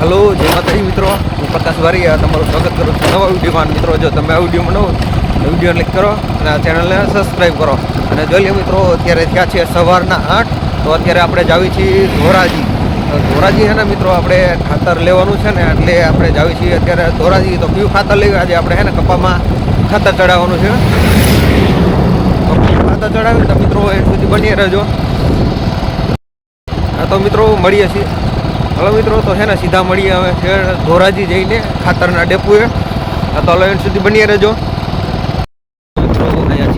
Hello, જય માતાજી મિત્રો. હું પ્રકાશ વારિયા, તમારું સ્વાગત કરું છું નવા વિડીયોમાં. મિત્રો, જો તમે આ વિડીયોમાં નવો વીડિયો ક્લિક કરો અને આ ચેનલને સબસ્ક્રાઈબ કરો. અને જોઈ લે મિત્રો, અત્યારે ત્યાં છે સવારના આઠ. તો અત્યારે આપણે જાવી છીએ ધોરાજી. ધોરાજી છે ને મિત્રો, આપણે ખાતર લેવાનું છે ને, એટલે આપણે જાવી છીએ અત્યારે. ધોરાજી તો કયું ખાતર લેવું? આજે આપણે છે ને કપામાં ખાતર ચડાવવાનું છે. ખાતર ચડાવ્યું તો મિત્રો એ સુધી બની રહેજો. હા, તો મિત્રો, મળીએ છીએ. હલો મિત્રો, તો છે ને સીધા મળીએ હવે છે ધોરાજી જઈને ખાતરના ડેપુએ. તો હલો સુધી બની રહેજો. મિત્રો, અહીંયા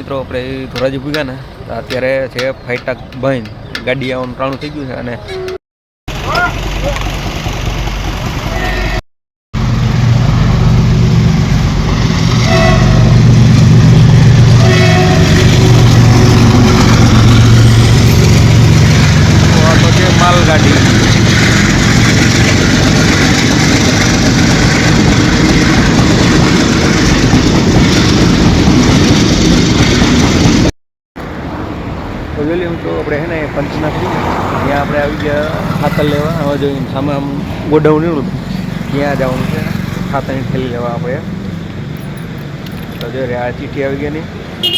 મિત્રો, આપણે ધોરાજી પૂગ્યા ને અત્યારે છે ફાઈટાક બંધ. ગાડી આવવાનું ટાણું થઈ ગયું છે અને તો આ તો છે માલગાડી તો જોઈ લઉં તો આપણે છે ને પંચનાથ ત્યાં આપણે આવી ગયા ખાતર લેવા. હવે જોઈએ સામે આમ ગોડાઉન ત્યાં જવાનું છે. ખાતરની થેલી લેવા આપણે. તો જો રે આ ચીઠી આવી ગઈ નહીં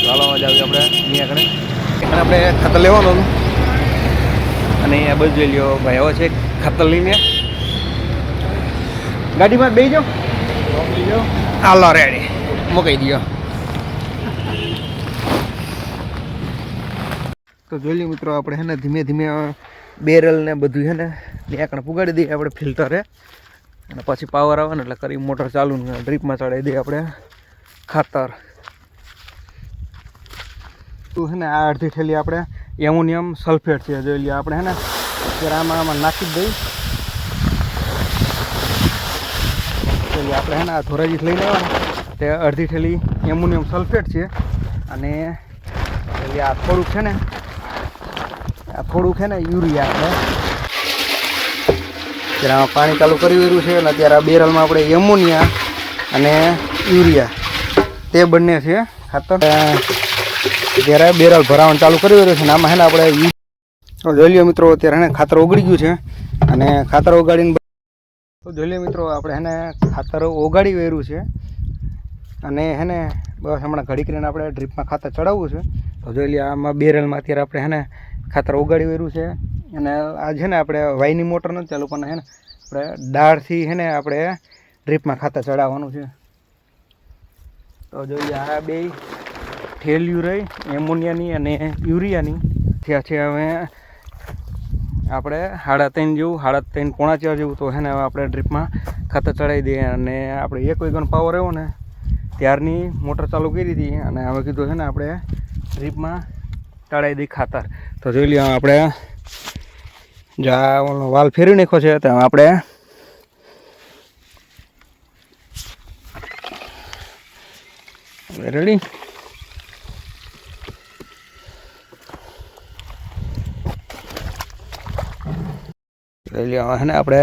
ચાલો જ આવી આપણે ત્યાં આગળ. અને આપણે ખાતર લેવાનું અને આ બધું જોઈ લ્યો ભાઈ આવો છે ખાતર લઈને. ગાડીમાં બે જાઓ. હાલો રેડી મૂકી દો તો જોઈ લઈએ મિત્રો, આપણે હેને ધીમે ધીમે બેરલ ને બધું છે ને આગળ પુગાડી દઈએ આપણે ફિલ્ટરે અને પછી પાવર આવે ને એટલે કરી મોટર ચાલુ ને ડ્રીપમાં ચડાવી દઈએ આપણે ખાતર. તો છે ને આ અડધી થેલી આપણે એમોનિયમ સલ્ફેટ છે, જોઈ લઈએ આપણે છે ને. અત્યારે આમાં આમાં નાખી જ દઈ આપણે હેને આ ધોરાજી લઈને આવ્યા તે અડધી થેલી એમોનિયમ સલ્ફેટ છે. અને આ થોડુંક છે ને થોડુંક છે ને યુરિયા આપણે ત્યારે પાણી ચાલુ કરી રહ્યું છે અને અત્યારે આ બેરલમાં આપણે એમોનિયા અને યુરિયા તે બંને છે. ખાતર અત્યારે બેરલ ભરાવાનું ચાલુ કરી રહ્યું છે અને આમાં છે ને આપણે જોઈ મિત્રો, અત્યારે છે ખાતર ઓગળી ગયું છે અને ખાતર ઓગાડીને તો મિત્રો, આપણે એને ખાતર ઓગાડી વેર્યું છે. અને હે ને, બસ હમણાં ઘડી કરીને આપણે ડ્રીપમાં ખાતર ચડાવવું છે. તો જોઈ લઈએ આમાં બેરલમાં અત્યારે આપણે હે ને ખાતર ઉગાડી વેર્યું છે. અને આ છે ને આપણે વાયની મોટર નથી ચાલુ પણ હે ને. આપણે દાળથી હે ને આપણે ડ્રીપમાં ખાતર ચડાવવાનું છે. તો જોઈએ આ બે ઠેલિયું રહી, એમોનિયાની અને યુરિયાની. થયા છે હવે આપણે સાડા ત્રણ જેવું સાડા ત્રણ પોણા ચાર જેવું તો હે ને આપણે ડ્રીપમાં ખાતર ચડાવી દઈએ. અને આપણે એક વેગન પાવર આવ્યો ને ત્યારની મોટર ચાલુ કરી હતી અને હવે કીધું છે ને આપણે ડ્રીપમાં ટાળાઈ દઈ ખાતર. તો જોઈ લઈએ આપણે ઓલો વાલ ફેરવી નાખ્યો છે, તો આપણે રેડી જોઈ લઈએ હે ને આપણે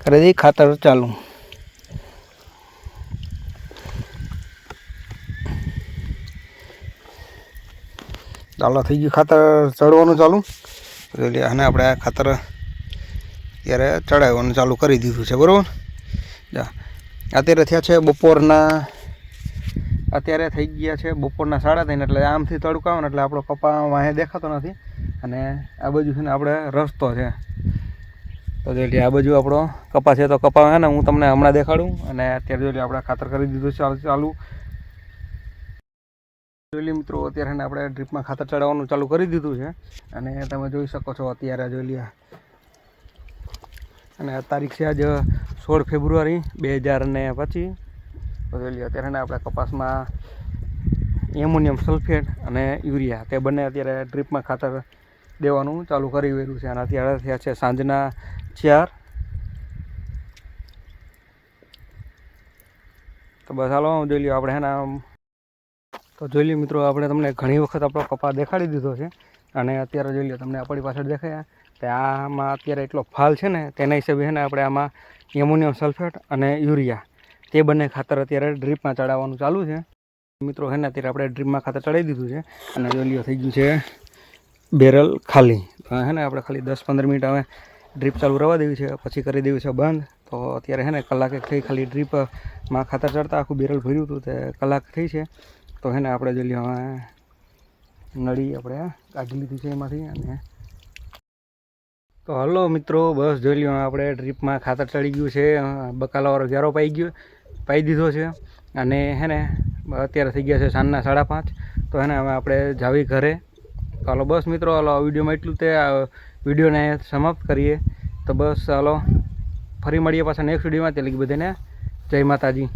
કરી દઈએ ખાતર ચાલુ. ચાલો, થઈ ગયું ખાતર ચડવાનું ચાલુ. એટલે આને આપણે ખાતર અત્યારે ચડાવવાનું ચાલુ કરી દીધું છે, બરાબર? જા, અત્યારે થયા છે બપોરના, અત્યારે થઈ ગયા છે બપોરના સાડા ત્રણ, એટલે આમથી તડકો આવે એટલે આપણો કપા વાંહે દેખાતો નથી. અને આ બાજુ છે ને આપણે રસ્તો છે. તો જોઈ આ બાજુ આપણો કપા છે, તો કપા હે ને હું તમને હમણાં દેખાડું. અને અત્યારે જોઈ આપણે ખાતર કરી દીધું ચાલુ ચાલુ. જોઈ મિત્રો, અત્યારે આપણે ડ્રીપમાં ખાતર ચડાવવાનું ચાલુ કરી દીધું છે. અને તમે જોઈ શકો છો, અત્યારે જોઈ લ્યા. અને તારીખ છે આજ સોળ ફેબ્રુઆરી બે હજાર ને પછી જોઈ લ્યો, અત્યારે આપણે કપાસમાં એમોનિયમ સલ્ફેટ અને યુરિયા તે બંને અત્યારે ડ્રીપમાં ખાતર દેવાનું ચાલુ કરી રહ્યું છે. અને અત્યારે થયા છે સાંજના ચાર. તો બસ હાલો જોઈ લ્યો, આપણે આમ તો જોઈ લ્યો મિત્રો, આપણે તમને ઘણી વખત આપણો કપા દેખાડી દીધો છે અને અત્યારે જોઈ લ્યો, તમને આપણી પાછળ દેખાયા તે આમાં અત્યારે એટલો ફાલ છે ને, તેના હિસાબે છે ને આપણે આમાં એમોનિયમ સલ્ફેટ અને યુરિયા, તે બંને ખાતર અત્યારે ડ્રીપમાં ચડાવવાનું ચાલુ છે. મિત્રો છે ને, અત્યારે આપણે ડ્રીપમાં ખાતર ચડાવી દીધું છે અને જોઈ લ્યો, થઈ ગયું છે બેરલ ખાલી. તો હે ને, આપણે ખાલી દસ પંદર મિનિટ હવે ડ્રીપ ચાલુ રહેવા દેવી છે, પછી કરી દેવી છે બંધ. તો અત્યારે હે ને, કલાકે થઈ ખાલી ડ્રીપમાં ખાતર ચડતા આખું બેરલ ભર્યું હતું, તે કલાક થઈ છે. તો હે ને આપણે જો લ્યો નળી આપણે કાઢી લીધી છે એમાંથી અને તો હલો મિત્રો, બસ જોઈ લ્યો, આપણે ટ્રીપમાં ખાતર ચડી ગયું છે બકાલાવાળો ગ્યારો પાઈ ગયો, પાઈ દીધો છે અને હે ને અત્યારે થઈ ગયા છે સાંજના સાડા પાંચ. તો હે ને હવે આપણે જાવી ઘરે. તો હલો, બસ મિત્રો, હલો વિડીયોમાં એટલું તે વિડીયોને સમાપ્ત કરીએ. તો બસ, હલો, ફરી મળીએ પાછા નેક્સ્ટ વિડીયોમાં. તે લગી બધાને જય માતાજી.